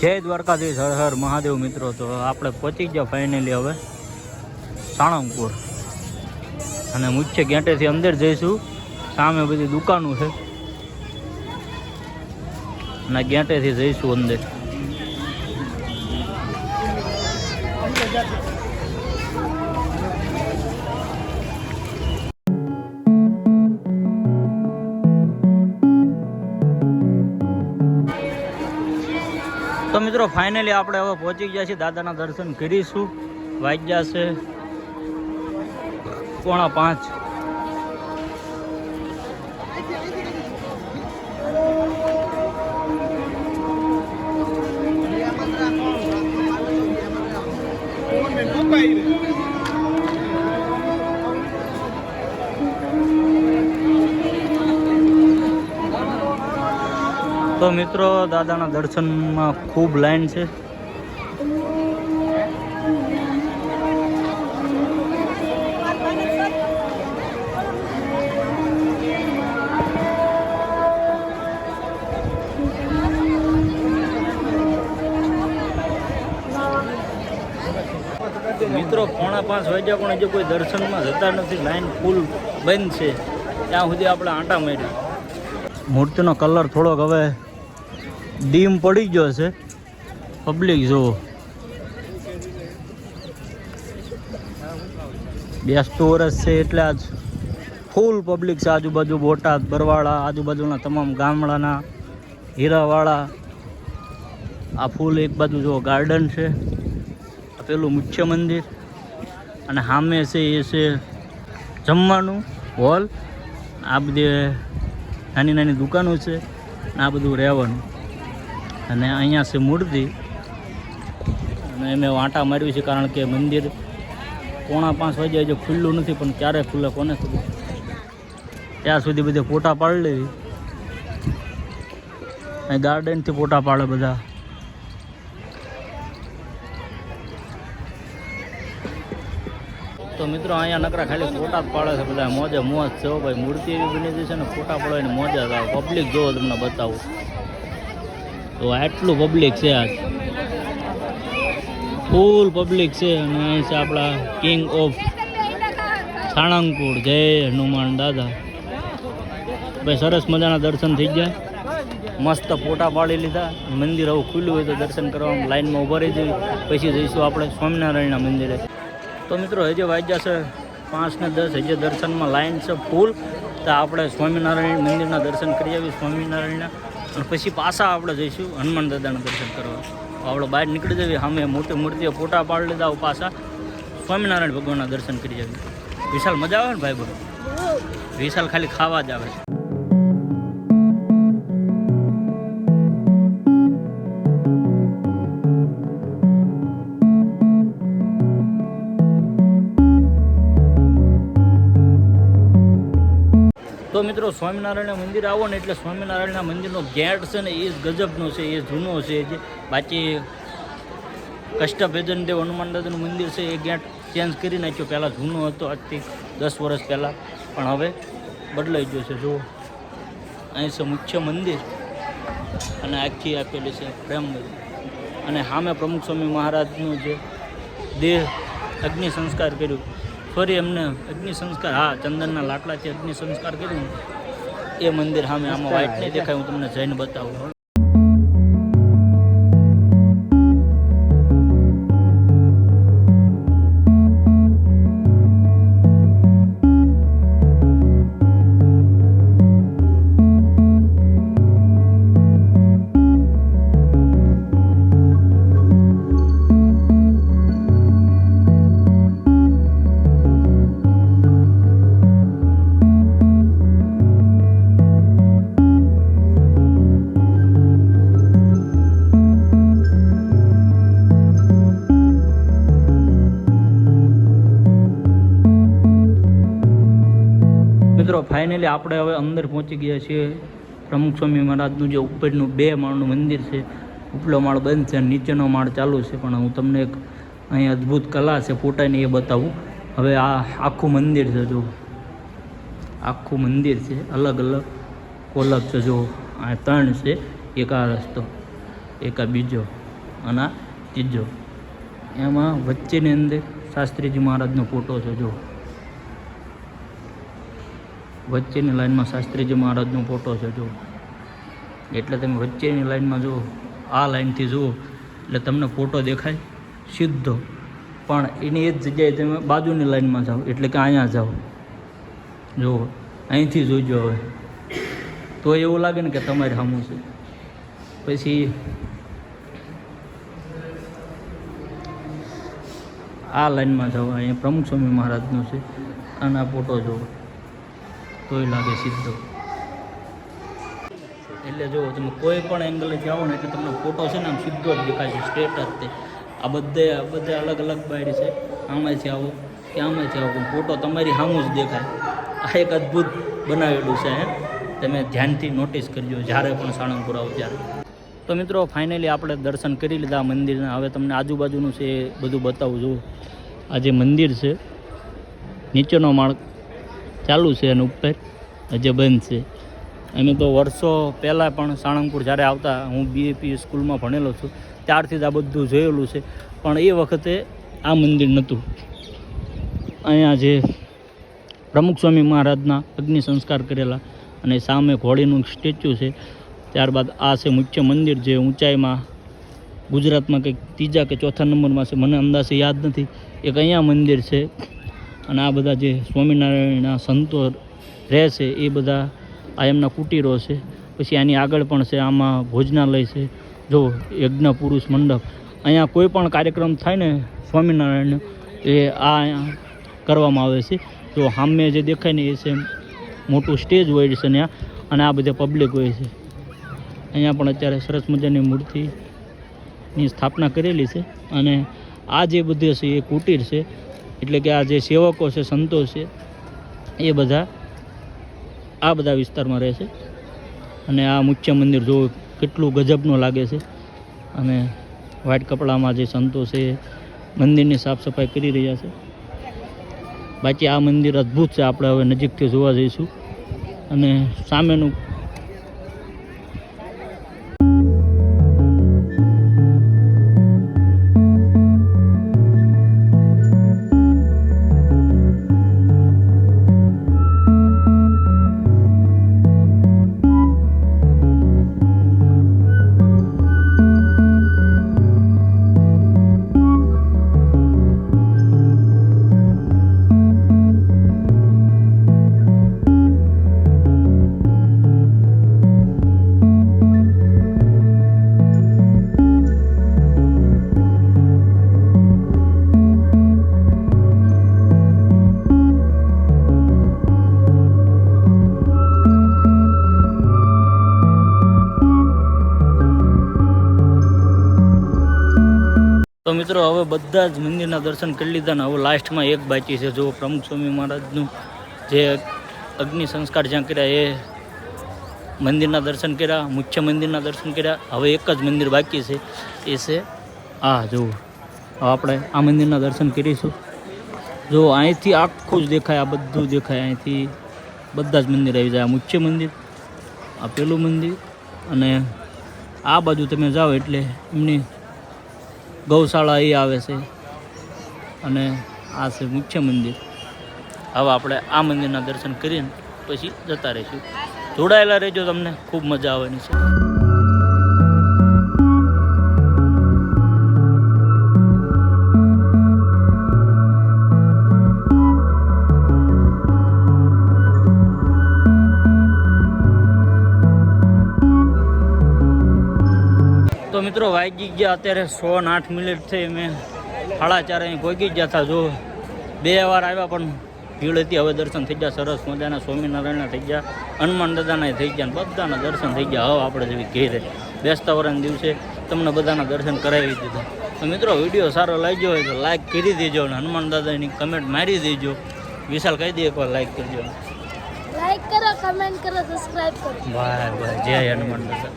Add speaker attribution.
Speaker 1: જય દ્વારકાધીશ, હર હર મહાદેવ મિત્રો. તો આપણે પહોંચી ગયા ફાઇનલી હવે સાણંગપુર. અને મુખ્ય ગેટેથી અંદર જઈશું. સામે બધી દુકાનો છે. અને ગેટેથી જઈશું અંદર. મિત્રો ફાઇનલી આપણે હવે પહોંચી ગયા છીએ દાદાના દર્શન કરીશું. વાગ્યા છે પોણા પાંચ. તો મિત્રો, દાદાના દર્શનમાં ખૂબ લાઈન છે. મિત્રો, પોણા પાંચ વાગ્યા પણ હજુ કોઈ દર્શનમાં જતા નથી. લાઈન ફૂલ બંધ છે. ત્યાં સુધી આપણે આંટા માર્યા. મૂર્તિનો કલર થોડોક હવે ડીમ પડી ગયો છે. પબ્લિક જુઓ. બેસતું વરસ છે એટલે આજ ફૂલ પબ્લિક છે. આજુબાજુ બોટાદ, બરવાળા, આજુબાજુના તમામ ગામડાના, હીરાવાળા. આ ફૂલ એક બાજુ જો ગાર્ડન છે. આ પેલું મુખ્ય મંદિર. અને સામે છે એ છે જમવાનું હોલ આ બધી નાની નાની દુકાનો છે. આ બધું રહેવાનું. અને અહીંયા છે મૂર્તિ. અને મેં વાંટા માર્યું છે કારણ કે મંદિર પોણા પાંચ વાગ્યા હજુ ખુલ્લું નથી, પણ ક્યારે ખુલ્લે કોને ખબર. ત્યાં સુધી બધે ફોટા પાડી લેવી. અહીં ગાર્ડનથી ફોટા પાડે બધા. તો મિત્રો અહીંયા નકરા ખાલી ફોટા પાડે છે બધા. મોજે મોજ છે ભાઈ. મૂર્તિ એવી બની જશે ને ફોટા પાડવાની મોજા આવે. પબ્લિક જોવો તમને બતાવું. તો આટલું પબ્લિક છે આજ ફૂલ પબ્લિક છે. અને અહીં છે આપણા કિંગ ઓફ સાણંગપુર જય હનુમાન દાદા. ભાઈ, સરસ મજાના દર્શન થઈ ગયા. મસ્ત ફોટા પાડી લીધા. મંદિર આવું ખુલ્લું હોય તો દર્શન કરવા લાઈનમાં ઊભા રહી જઈએ પછી જઈશું આપણે સ્વામિનારાયણના મંદિરે. તો મિત્રો, હજી વાગ્યા છે પાંચ ને દસ. હજી દર્શનમાં લાઈન છે ફૂલ તો આપણે સ્વામિનારાયણ મંદિરના દર્શન કરી આવીએ. સ્વામિનારાયણના અને પછી પાછા આપણે જઈશું હનુમાન દાદાના દર્શન કરવા. આપણે બહાર નીકળી જઈએ સામે મોટી મૂર્તિઓ ફોટા પાડી લીધા પાછા સ્વામિનારાયણ ભગવાનના દર્શન કરી આવીએ. વિશાલ મજા આવે ને ભાઈ બોલો વિશાલ ખાલી ખાવા જ આવે છે. તો મિત્રો સ્વામિનારાયણ મંદિર આવો ને એટલે સ્વામિનારાયણના મંદિરનો ગેટ છે ને એ જ ગજબનો છે, એ જૂનો છે, જે બાકી કષ્ટભેદન દેવ હનુમાન દાદાનું મંદિર છે, એ ગેટ ચેન્જ કરી નાખ્યો. પહેલાં જૂનો હતો, આજથી દસ વર્ષ પહેલાં. પણ હવે બદલાઈ ગયો છે, જુઓ. અહીં છે મુખ્ય મંદિર અને આખી આપેલી છે પ્રેમ અને સામે પ્રમુખ સ્વામી મહારાજનું જે દેહ, અગ્નિ સંસ્કાર કર્યું. ફરી એમને અગ્નિ સંસ્કાર હા ચંદનના લાકડાથી અગ્નિ સંસ્કાર કર્યું. એ મંદિર સામે આમાં વાઇટ નહીં દેખાય હું તમને જઈને બતાવું. ફાઇનલી આપણે હવે અંદર પહોંચી ગયા છીએ. પ્રમુખ સ્વામી મહારાજનું જે ઉપરનું બે માળનું મંદિર છે, ઉપલો માળ બંધ છે અને નીચેનો માળ ચાલુ છે. પણ હું તમને એક અહીં અદ્ભુત કલા છે, ફોટાની એ બતાવું. હવે આ આખું મંદિર છે, જો. આખું મંદિર છે, અલગ અલગ કોલબ છે, જો. આ ત્રણ છે, એક આ રસ્તો, એક આ બીજો અને આ ત્રીજો. એમાં વચ્ચેની અંદર શાસ્ત્રીજી મહારાજનો ફોટો છે, જો. વચ્ચેની લાઈનમાં શાસ્ત્રીજી મહારાજનો ફોટો છે જો એટલે તમે વચ્ચેની લાઈનમાં જુઓ, આ લાઈનથી જુઓ, એટલે તમને ફોટો દેખાય સીધો. પણ એની એ જ જગ્યાએ તમે બાજુની લાઈનમાં જાઓ, એટલે કે અહીંયા જાઓ. જુઓ, અહીંથી જોઈજો હવે. તો એવું લાગે ને કે તમારે સામું છે. પછી આ લાઈનમાં જાઓ, અહીંયા પ્રમુખ સ્વામી મહારાજનો છે. અને આ ફોટો જુઓ. તોય લાગે સીધો એટલે જો તમે કોઈ પણ એંગલે જાઓ ને એટલે તમને ફોટો છે ને આમ સીધો જ દેખાય છે સ્ટ્રેટ જ તે. આ બધે આ બધે અલગ અલગ બાયડી છે. આમાંથી આવો કે આમાંથી આવો. ફોટો તમારી સામું જ દેખાય. આ એક અદ્ભુત બનાવેલું છે, હે. તમે ધ્યાનથી નોટિસ કરજો, જ્યારે પણ સાળંગપુર આવો ત્યારે. તો મિત્રો ફાઇનલી આપણે દર્શન કરી લીધા મંદિરના. હવે તમને આજુબાજુનું છે એ બધું બતાવું છું. આ જે મંદિર છે, નીચેનો માળ ચાલુ છે અને ઉપર હજે બંધ છે. અમે તો વર્ષો પહેલાં પણ સાળંગપુર જ્યારે આવતા, હું બીએપી સ્કૂલમાં ભણેલો છું, ત્યારથી જ આ બધું જોયેલું છે. પણ એ વખતે આ મંદિર નહોતું. અહીંયા જે પ્રમુખ સ્વામી મહારાજના અગ્નિ સંસ્કાર કરેલા અને સામે ઘોડીનું સ્ટેચ્યુ છે, ત્યારબાદ આ છે મુખ્ય મંદિર જે ઊંચાઈમાં ગુજરાતમાં કંઈક ત્રીજા કે ચોથા નંબરમાં છે, મને અંદાજે યાદ નથી. એક અહીંયા મંદિર છે અને આ બધા જે સ્વામિનારાયણના સંતો રહે છે, એ બધા આ એમના કુટીરો છે. પછી આની આગળ પણ છે, આમાં ભોજનાલય છે. જો યજ્ઞ પુરુષ મંડપ. અહીંયા કોઈ પણ કાર્યક્રમ થાય ને, સ્વામિનારાયણ એ આ કરવામાં આવે છે. જો સામે જે દેખાય ને, એ છે મોટું સ્ટેજ હોય છે ત્યાં, અને આ બધા પબ્લિક હોય છે. અહીંયા પણ અત્યારે સરસ મજાની મૂર્તિની સ્થાપના કરેલી છે. અને આ જે બધું છે, એ કુટીર છે. એટલે કે આ જે સેવકો છે, સંતો છે, એ બધા આ બધા વિસ્તારમાં રહે છે. અને આ મુખ્ય મંદિર જો કેટલું ગજબનું લાગે છે. અને વ્હાઇટ કપડામાં જે સંતો છે, મંદિરની સાફ સફાઈ કરી રહ્યા છે. બાકી આ મંદિર અદ્ભુત છે, આપણે હવે નજીકથી જોવા જઈશું. અને સામેનું તો મિત્રો, હવે બધા જ મંદિરના દર્શન કરી લીધા ને હવે લાસ્ટમાં એક બાકી છે. જો પ્રમુખ સ્વામી મહારાજનું જે અગ્નિ સંસ્કાર જ્યાં કર્યા એ મંદિરના દર્શન કર્યા, મુખ્ય મંદિરના દર્શન કર્યા. હવે એક જ મંદિર બાકી છે. એ છે, આ જુઓ આપણે આ મંદિરના દર્શન કરીશું. જો અહીંથી આખું જ દેખાય, આ બધું દેખાય. અહીંથી બધા જ મંદિર આવી જાય. આ મુખ્ય મંદિર, આ પેલું મંદિર અને આ બાજુ તમે જાઓ એટલે એમની ગૌશાળા એ આવે છે. અને આ છે મુખ્ય મંદિર. હવે આપણે આ મંદિરના દર્શન કરીને પછી જતા રહીશું. જોડાયેલા રહેજો તમને. ખૂબ મજા આવવાની છે. તો મિત્રો વાગી ગયા અત્યારે સો ને આઠ મિનિટ થઈ મેં સાડા ચાર અહીં પહોંચી ગયા હતા જો બે વાર આવ્યા પણ ભીડ હતી. હવે દર્શન થઈ ગયા સરસ મજાના. સ્વામિનારાયણના થઈ ગયા હનુમાન દાદાના થઈ ગયા બધાના દર્શન થઈ ગયા. હવે આપણે જેવી ઘેરે બેસતા વરાના દિવસે તમને બધાના દર્શન કરાવી દીધા. તો મિત્રો વીડિયો સારો લાગ્યો હોય તો લાઈક કરી દેજો અને હનુમાન દાદાની કમેન્ટ મારી દેજો. વિશાલ કહી દે એકવાર લાઈક કરજો.
Speaker 2: લાઈક કરો કમેન્ટ કરો સબસ્ક્રાઇબ કરો.
Speaker 1: બાય બાય જય હનુમાન દાદા.